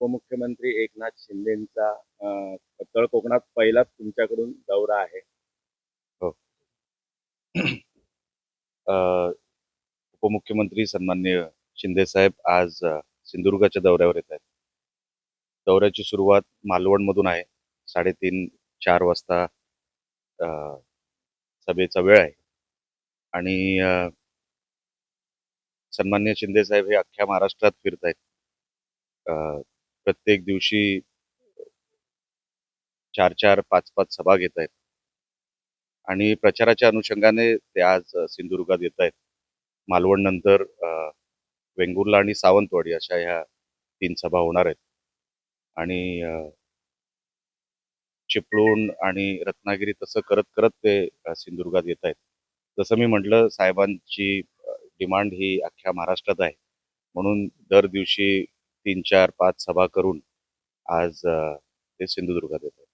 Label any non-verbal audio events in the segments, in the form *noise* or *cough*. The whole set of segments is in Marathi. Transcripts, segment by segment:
उपमुख्यमंत्री एकनाथ शिंदेचा उत्तर तळ कोकणात पहिलाच तुमच्याकडून दौरा आहे. हो. अ, उपमुख्यमंत्री सन्मान्य शिंदे साहेब आज सिंधुदुर्गाच्या दौऱ्यावर येत आहेत. दौऱ्याची सुरुवात मालवणमधून आहे. साडेतीन चार वाजता सभेचा वेळ आहे. आणि सन्मान्य शिंदे साहेब हे अख्ख्या महाराष्ट्रात फिरत आहेत प्रत्येक दिवशी चार चार पाच पाच सभा घेत आहेत आणि प्रचाराच्या अनुषंगाने ते आज सिंधुदुर्गात येत आहेत. मालवण नंतर वेंगुर्ला आणि सावंतवाडी अशा ह्या तीन सभा होणार आहेत. आणि चिपळूण आणि रत्नागिरी तसं करत करत ते सिंधुदुर्गात येत आहेत. जसं मी म्हटलं साहेबांची डिमांड ही अख्ख्या महाराष्ट्रात आहे. म्हणून दर दिवशी तीन चार पाच सभा करून आज ते सिंधुदुर्गात येत आहेत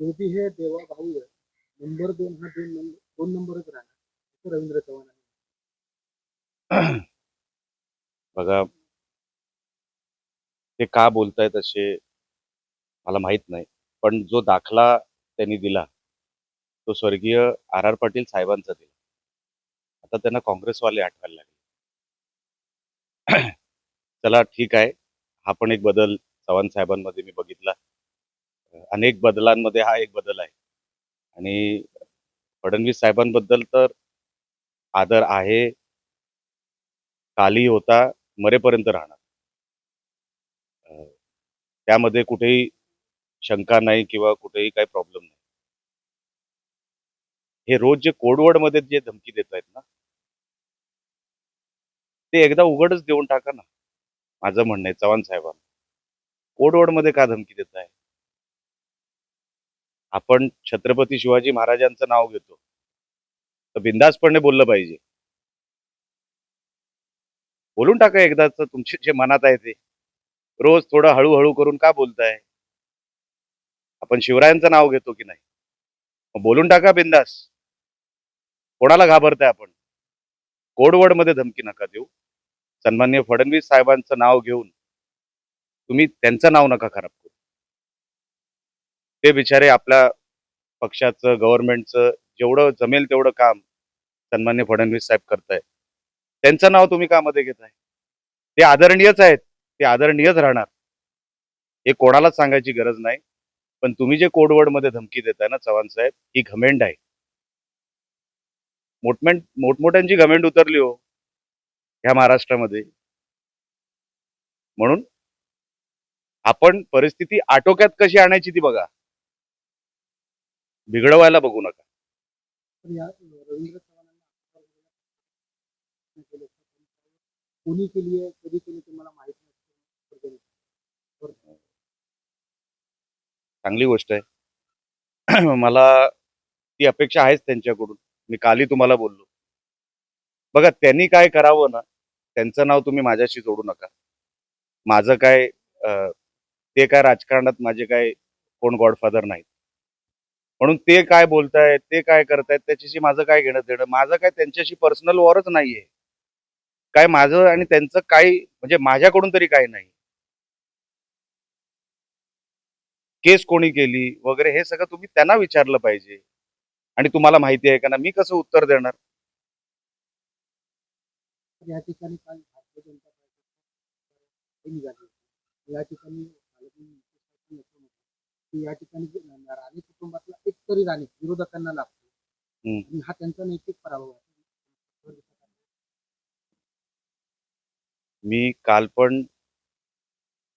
शेवटी हे देवा भाऊ आहे. नंबर दोन हा दोन नंबर दोन नंबरच राहणार. असं रवींद्र चव्हाण आहे. *clears throat* बघा ते का बोलतायत असे मला माहीत नाही. पण जो दाखला त्यांनी दिला तो स्वर्गीय आर आर पाटील साहेबांचा दिला. आता त्यांना काँग्रेसवाले आठवायला लागले. *clears throat* चला ठीक आहे. हा पण एक बदल चव्हाण साहेबांमध्ये मी बघितला. अनेक बदलांमध्ये हा एक बदल आहे. आणि फडणवीस साहेबांबद्दल तर आदर आहे. काली होता मरेपर्यंत राहणार. त्यामध्ये कुठेही शंका नाही किंवा कुठेही काही प्रॉब्लेम नाही. हे रोज जे कोडवर्डमध्ये जे धमकी देत आहेत ना ते एकदा उघडच देऊन टाका ना. माझं म्हणणं आहे चव्हाण साहेबांना. कोडवर्डमध्ये का धमकी देत आहे आपण छत्रपती शिवाजी महाराजांचं नाव घेतो. तर बिंदासपणे बोललं पाहिजे. बोलून टाका एकदाच तुमचे जे मनात आहे ते. रोज थोडं हळूहळू करून का बोलताय? आपण शिवरायांचं नाव घेतो की नाही? बोलून टाका बिंदास कोणाला घाबरताय आपण? कोडवर्डमध्ये धमकी नका देऊ. सन्मान्य फडणवीस साहेबांचं नाव घेऊन तुम्ही त्यांचं नाव नका खराब करू. ते बिचारे आपल्या पक्षाचं गव्हर्नमेंटचं जेवढं जमेल तेवढं काम सन्मान्य फडणवीस साहेब करताय त्यांचं नाव तुम्ही का मध्ये घेताय? ते आदरणीयच आहेत. ते आदरणीयच राहणार. हे कोणालाच सांगायची गरज नाही. पण तुम्ही जे कोडवर्डमध्ये धमकी देताय ना चव्हाण साहेब ही घमेंड आहे. मोठमेंट मोठमोठ्यांची घमेंड उतरली हो. ह्या महाराष्ट्रामध्ये. म्हणून आपण परिस्थिती आटोक्यात कशी आणायची ती बघा. बिघडवायला बघू नका. केले केली केली चांगली गोष्ट आहे. *clears throat* मला ती अपेक्षा आहेच त्यांच्याकडून. मी कालही तुम्हाला बोललो. बघा त्यांनी काय करावं ना त्यांचं नाव तुम्ही माझ्याशी जोडू नका. माझं काय ते काय राजकारणात माझे काय कोण गॉडफादर नाहीत. म्हणून ते काय बोलतायत ते काय करतायत त्याच्याशी माझं काय घेणं देणं माझं काय त्यांच्याशी पर्सनल वॉरच नाहीये. काय माझं आणि त्यांचं काही म्हणजे माझ्याकडून तरी काही नाही. केस कोणी केली वगैरे हे सगळं तुम्ही त्यांना विचारलं पाहिजे. आणि तुम्हाला माहिती आहे का ना मी कसं उत्तर देणार? या ठिकाणी काल भारतीय जनता पार्टी निघाली या ठिकाणी की या ठिकाणी राणे कुटुंबातला एक तरी राणे विरोधकांना लागतो. आणि हा त्यांचा नैतिक पराभव आहे. मी काल पण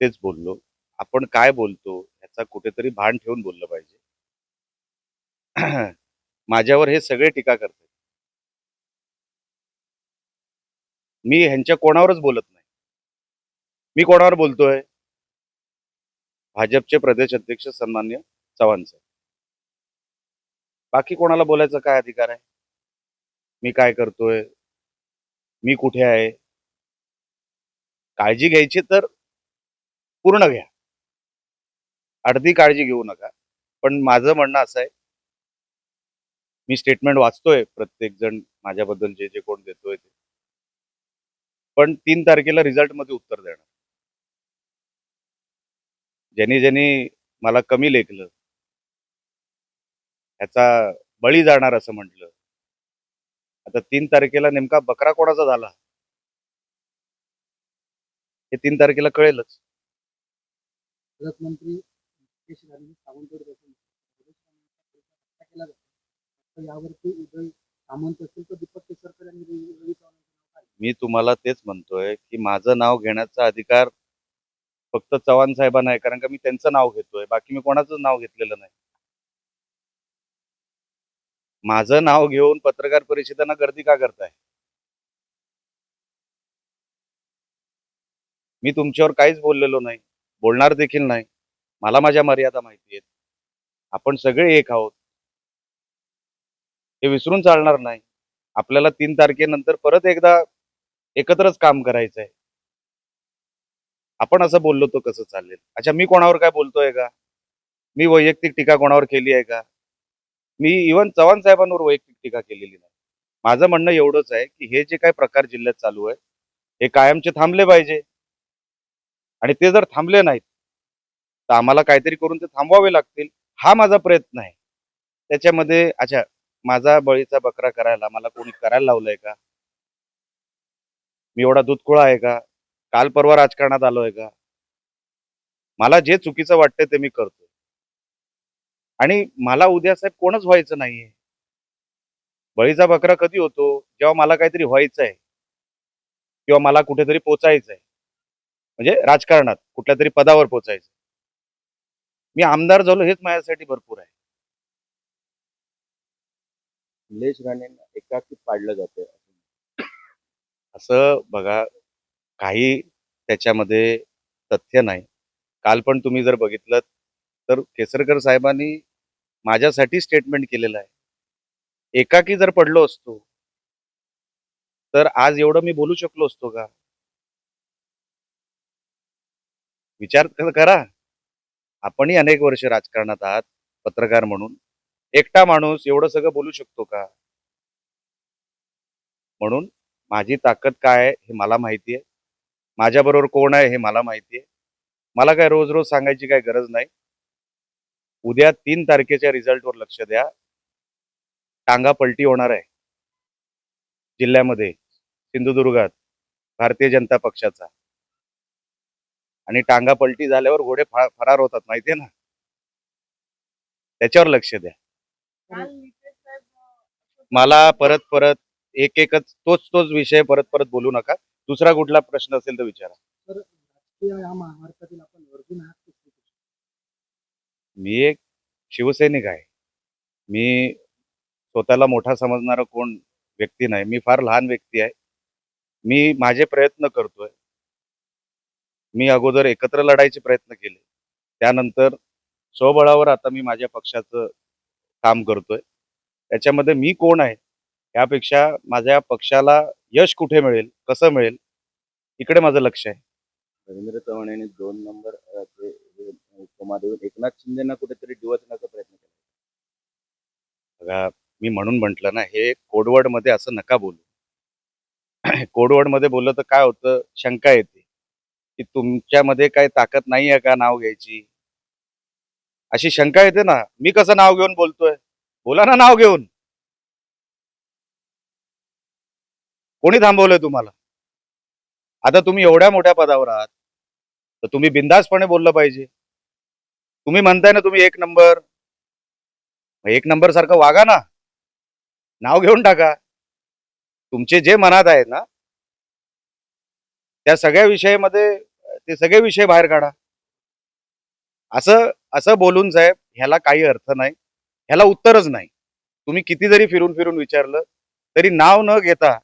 तेच बोललो. आपण काय बोलतो ह्याचा कुठेतरी भान ठेवून बोललं पाहिजे. *clears throat* माझ्यावर हे सगळे टीका करतात मी ह्यांच्या कोणावरच बोलत नाही. मी कोणावर बोलतोय? भाजपचे प्रदेश अध्यक्ष सन्मान्य चव्हाण साहेब. बाकी कोणाला बोलायचा काय अधिकार आहे? मी काय करतोय? मी कुठे आहे? काळजी घ्यायची तर पूर्ण घ्या. अर्धी काळजी घेऊ नका. पण माझं म्हणणं असं आहे मी स्टेटमेंट वाचतोय प्रत्येक जण माझ्याबद्दल जे जे कोण देतोय ते. पण तीन तारखेला रिझल्टमध्ये उत्तर देणार. ज्यांनी ज्यांनी मला कमी लेखलं ह्याचा बळी जाणार असं म्हटलं आता तीन तारखेला नेमका बकरा कोणाचा झाला? हे तीन तारखेला कळेलच. पालकमंत्री राणे सावंतवाडी यावरती उदय सामंत तर दीपक केसरकर यांनी रवी रवी चव्हाणांचं नाव काढलं. मी तुम्हाला तेच म्हणतोय की माझं नाव घेण्याचा अधिकार फक्त चव्हाण साहेबांना आहे कारण का मी त्यांचं नाव घेतोय बाकी मी कोणाचं नाव घेतलेलं नाही. माझं नाव घेऊन पत्रकार परिषदांना गर्दी का करताय? मी तुमच्यावर काहीच बोललेलो नाही बोलणार देखील नाही. मला माझ्या मर्यादा माहिती आहेत. आपण सगळे एक आहोत. हे विसरून चालणार नाही. आपल्याला तीन तारखेनंतर परत एकदा एकत्रच काम करायचं आहे आपण असं बोललो तर कसं चालेल? अच्छा मी कोणावर काय बोलतोय का? मी वैयक्तिक टीका कोणावर केली आहे का? मी इवन चव्हाण साहेबांवर वैयक्तिक टीका केलेली नाही. माझं म्हणणं एवढंच आहे की हे जे काही प्रकार जिल्ह्यात चालू आहे हे कायमचे थांबले पाहिजे. आणि ते जर थांबले नाहीत तर आम्हाला काहीतरी करून ते थांबवावे लागतील हा माझा प्रयत्न आहे. त्याच्यामध्ये अच्छा माझा बळीचा बकरा करायला मला कोणी करायला लावलंय का? मी एवढा दूधखोळा आहे का? काल परवा राजकारणात आलोय का? मला जे चुकीचं वाटतंय ते मी करतो आणि मला उद्या साहेब कोणच व्हायचं नाहीये. बळीचा बकरा कधी होतो? जेव्हा मला काहीतरी व्हायचं आहे किंवा मला कुठेतरी पोचायचं आहे म्हणजे राजकारणात कुठल्या तरी पदावर पोचायचं मी आमदार झालो हेच माझ्यासाठी भरपूर आहे. निलेश राणेंना एकाकी पाडलं जातं असं बघा काही त्याच्यामध्ये तथ्य नाही. काल पण तुम्ही जर बघितलं तर केसरकर साहेबांनी माझ्यासाठी स्टेटमेंट केलेलं आहे. एकाकी जर पडलो असतो तर आज एवढं मी बोलू शकलो असतो का? विचार करा. आपणही अनेक वर्ष राजकारणात आहात पत्रकार म्हणून. एकटा माणूस एवढं सगळं बोलू शकतो का? म्हणून माझी ताकद काय आहे हे मला माहिती आहे. माझ्याबरोबर कोण आहे हे मला माहिती आहे. मला काय रोज रोज सांगायची काय गरज नाही. उद्या तीन तारखेच्या रिझल्टवर लक्ष द्या. टांगा पलटी होणार आहे. जिल्ह्यामध्ये सिंधुदुर्गात भारतीय जनता पक्षाचा. आणि टांगा पलटी झाल्यावर घोडे फरार होतात माहितीये ना? त्याच्यावर लक्ष द्या. मला परत परत एक एकच तोच तोच विषय परत परत बोलू नका. दुसरा कुठला प्रश्न असेल तर विचारा? मी एक शिवसैनिक आहे. मी स्वतःला मोठा समजणारा कोण व्यक्ती नाही. मी फार लहान व्यक्ती आहे. मी माझे प्रयत्न करतोय. मी अगोदर एकत्र लढायचे प्रयत्न केले. त्यानंतर स्वबळावर आता मी माझ्या पक्षाचं काम करतोय. त्याच्यामध्ये मी कोण आहे? यापेक्षा माझ्या पक्षाला यश कुठे मिळेल कसं मिळेल इकडे माझं लक्ष आहे. रवींद्र चव्हाण यांनी दोन नंबर अं, ते हे उपमा देऊन एकनाथ शिंदेना कुठेतरी डिवचण्याचा प्रयत्न केला. बघा मी म्हणून म्हटलं ना हे कोडवर्डमध्ये असं नका बोलू. *clears throat* कोडवर्डमध्ये बोललं तर काय होतं शंका येते. की तुमच्यामध्ये काही ताकद नाही आहे का नाव घ्यायची? अशी शंका येते ना मी कसं नाव घेऊन बोलतोय? बोला ना नाव घेऊन. कोणी थांबवलंय तुम्हाला? आता तुम्ही एवढ्या मोठ्या पदावर आहात तर तुम्ही बिंदासपणे बोललं पाहिजे. तुम्ही म्हणताय ना तुम्ही एक नंबर. एक नंबर सारखं वागा ना. नाव घेऊन टाका. तुमचे जे मनात आहेत ना त्या सगळ्या विषयामध्ये ते सगळे विषय बाहेर काढा. असं असं बोलून साहेब ह्याला काही अर्थ नाही. ह्याला उत्तरच नाही. तुम्ही किती जरी फिरून फिरून विचारलं तरी नाव न घेता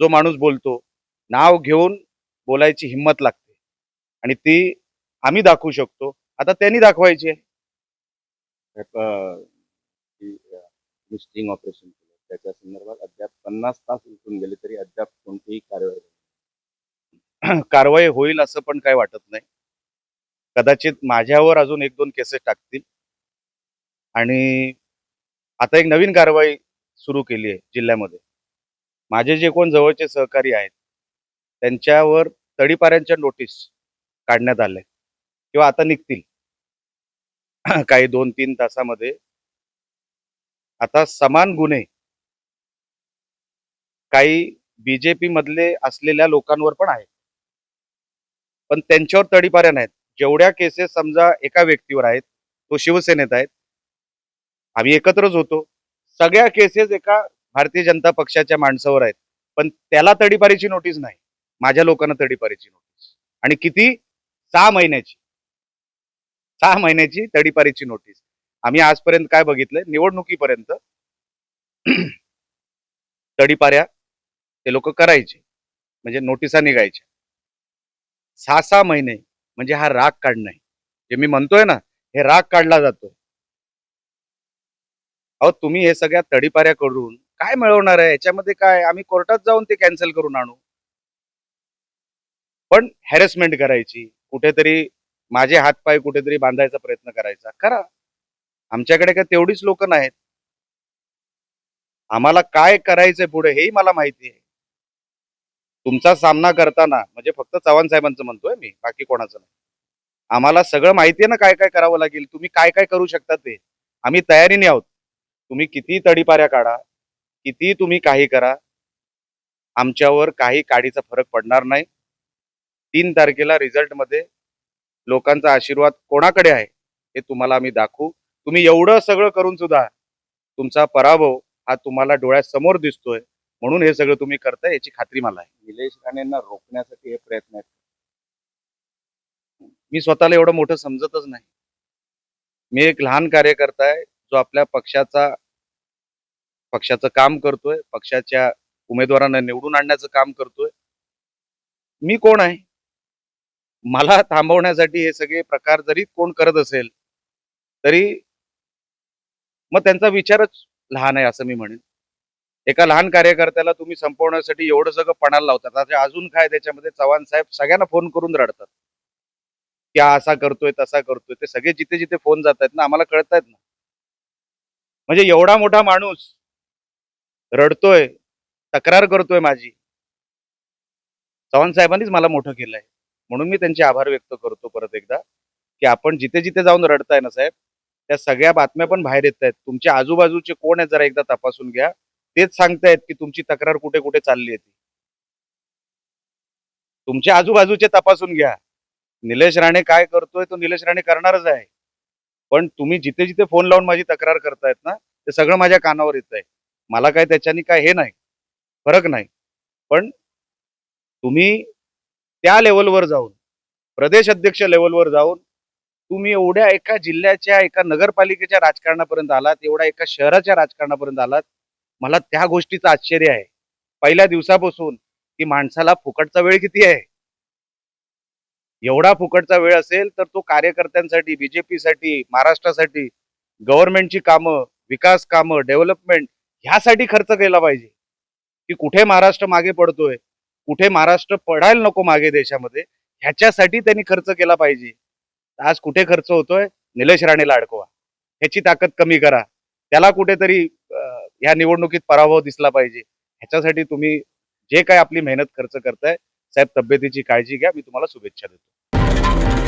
जो माणूस बोलतो नाव घेऊन बोलायची हिंमत लागते. आणि ती आम्ही दाखवू शकतो. आता त्यांनी दाखवायची आहे. साहेब, अं, की, अं, तुम्ही स्टिंग ऑपरेशन केलं. त्याच्या संदर्भात अद्याप पन्नास तास उलटून गेले तरी अद्याप कोणतीही कारवाई *clears throat* कारवाई होईल असं पण काही वाटत नाही. कदाचित माझ्यावर अजून एक दोन केसेस टाकतील. आणि आता एक नवीन कारवाई सुरू केली आहे जिल्ह्यामध्ये. माझे जे कोण जवळचे सहकारी आहेत त्यांच्यावर तडीपाऱ्यांच्या नोटीस काढण्यात आल्या किंवा आता निघतील. *clears throat* काही दोन तीन तासामध्ये. आता समान गुन्हे. काही बीजेपी मधले असलेल्या लोकांवर पण आहेत. पण त्यांच्यावर तडीपाऱ्या नाहीत. जेवढ्या केसेस समजा एका व्यक्तीवर आहेत तो शिवसेनेत आहेत. आम्ही एकत्रच होतो. सगळ्या केसेस एका भारतीय जनता पक्षाच्या माणसावर आहेत. पण त्याला तडीपारीची नोटीस नाही. माझ्या लोकांना तडीपारीची नोटीस. आणि किती? सहा महिन्याची. सहा महिन्याची तडीपारीची नोटीस. आम्ही आजपर्यंत काय बघितलंय? निवडणुकीपर्यंत *clears throat* तडीपाऱ्या ते लोक करायचे. म्हणजे नोटिसा निघायच्या. सहा सहा महिने म्हणजे हा राग काढणं जे मी म्हणतोय ना हे राग काढला जातो अहो तुम्ही हे सगळ्या तडीपाऱ्या करून काय मिळवणार आहे? याच्यामध्ये काय? आम्ही कोर्टात जाऊन ते कॅन्सल करून आणू. पण हॅरेसमेंट करायची. कुठेतरी माझे हातपाय कुठेतरी बांधायचा प्रयत्न करायचा. करा. आमच्याकडे काय तेवढीच लोक नाहीत. आम्हाला काय करायचंय पुढे हेही मला माहिती आहे. तुमचा सामना करताना म्हणजे फक्त चव्हाण साहेबांचं म्हणतोय मी बाकी कोणाचं नाही. आम्हाला सगळं माहिती आहे ना काय काय करावं लागेल. तुम्ही काय काय करू शकता ते. आम्ही तयारीने आहोत. तुम्ही किती तडीपाऱ्या काढा. किती तुम्ही काही करा आमच्यावर काही काडीचा फरक पडणार नाही. तीन तारखेला रिझल्टमध्ये लोकांचा आशीर्वाद कोणाकडे आहे हे तुम्हाला आम्ही दाखवू. तुम्ही एवढं सगळं करून सुद्धा तुमचा पराभव हा तुम्हाला डोळ्यासमोर दिसतोय. म्हणून हे सगळं तुम्ही करताय याची खात्री मला आहे. निलेश राणेंना रोखण्यासाठी हे प्रयत्न आहेत. मी स्वतःला एवढं मोठं समजतच नाही. मी एक लहान कार्यकर्ता आहे जो आपल्या पक्षाचा पक्षाचं काम करतोय पक्षाच्या उमेदवारांना निवडून आणण्याचं काम करतोय. मी कोण आहे? मला थांबवण्यासाठी हे सगळे प्रकार जरी कोण करत असेल तरी मग त्यांचा विचारच लहान आहे असं मी म्हणेन. एका लहान कार्यकर्त्याला तुम्ही संपवण्यासाठी एवढं सगळं पणाला लावतात. आता अजून काय त्याच्यामध्ये चव्हाण साहेब सगळ्यांना फोन करून रडतात. की असा करतोय तसा करतोय. ते सगळे जिथे जिथे फोन जात आहेत ना आम्हाला कळत आहेत ना. म्हणजे एवढा मोठा माणूस रडतोय तक्रार करतोय माझी. चव्हाण साहेबांनीच मला मोठं केलंय. म्हणून मी त्यांचे आभार व्यक्त करतो परत एकदा की आपण जिथे जिथे जाऊन रडताय ना साहेब त्या सगळ्या बातम्या पण बाहेर येत आहेत. तुमच्या आजूबाजूचे कोण आहेत जरा एकदा तपासून घ्या. तेच सांगतायत की तुमची तक्रार कुठे कुठे चालली आहे ती. तुमच्या आजूबाजूचे तपासून घ्या. निलेश राणे काय करतोय तो निलेश राणे करणारच आहे. पण तुम्ही जिथे जिथे फोन लावून माझी तक्रार करतायत ना ते सगळं माझ्या कानावर येत आहे मला काय त्याच्यानी काय हे नाही फरक नाही. पण तुम्ही त्या लेवलवर जाऊन प्रदेश अध्यक्ष लेवलवर जाऊन तुम्ही एवढ्या एका जिल्ह्याच्या एका नगरपालिकेच्या राजकारणापर्यंत आलात एवढ्या एका शहराच्या राजकारणापर्यंत आलात मला त्या गोष्टीचं आश्चर्य आहे. पहिल्या दिवसापासून की माणसाला फुकटचा वेळ किती आहे? एवढा फुकटचा वेळ असेल तर तो कार्यकर्त्यांसाठी बीजेपीसाठी महाराष्ट्रासाठी गव्हर्नमेंटची कामं विकास कामं डेव्हलपमेंट ह्यासाठी खर्च केला पाहिजे. की कुठे महाराष्ट्र मागे पडतोय कुठे महाराष्ट्र पडायला नको मागे देशामध्ये ह्याच्यासाठी त्यांनी खर्च केला पाहिजे. आज कुठे खर्च होतोय? निलेश राणेला अडकवा ह्याची ताकद कमी करा. त्याला कुठेतरी ह्या निवडणुकीत पराभव दिसला पाहिजे. ह्याच्यासाठी तुम्ही जे काय आपली मेहनत खर्च करताय साहेब तब्येतीची काळजी घ्या. मी तुम्हाला शुभेच्छा देतो.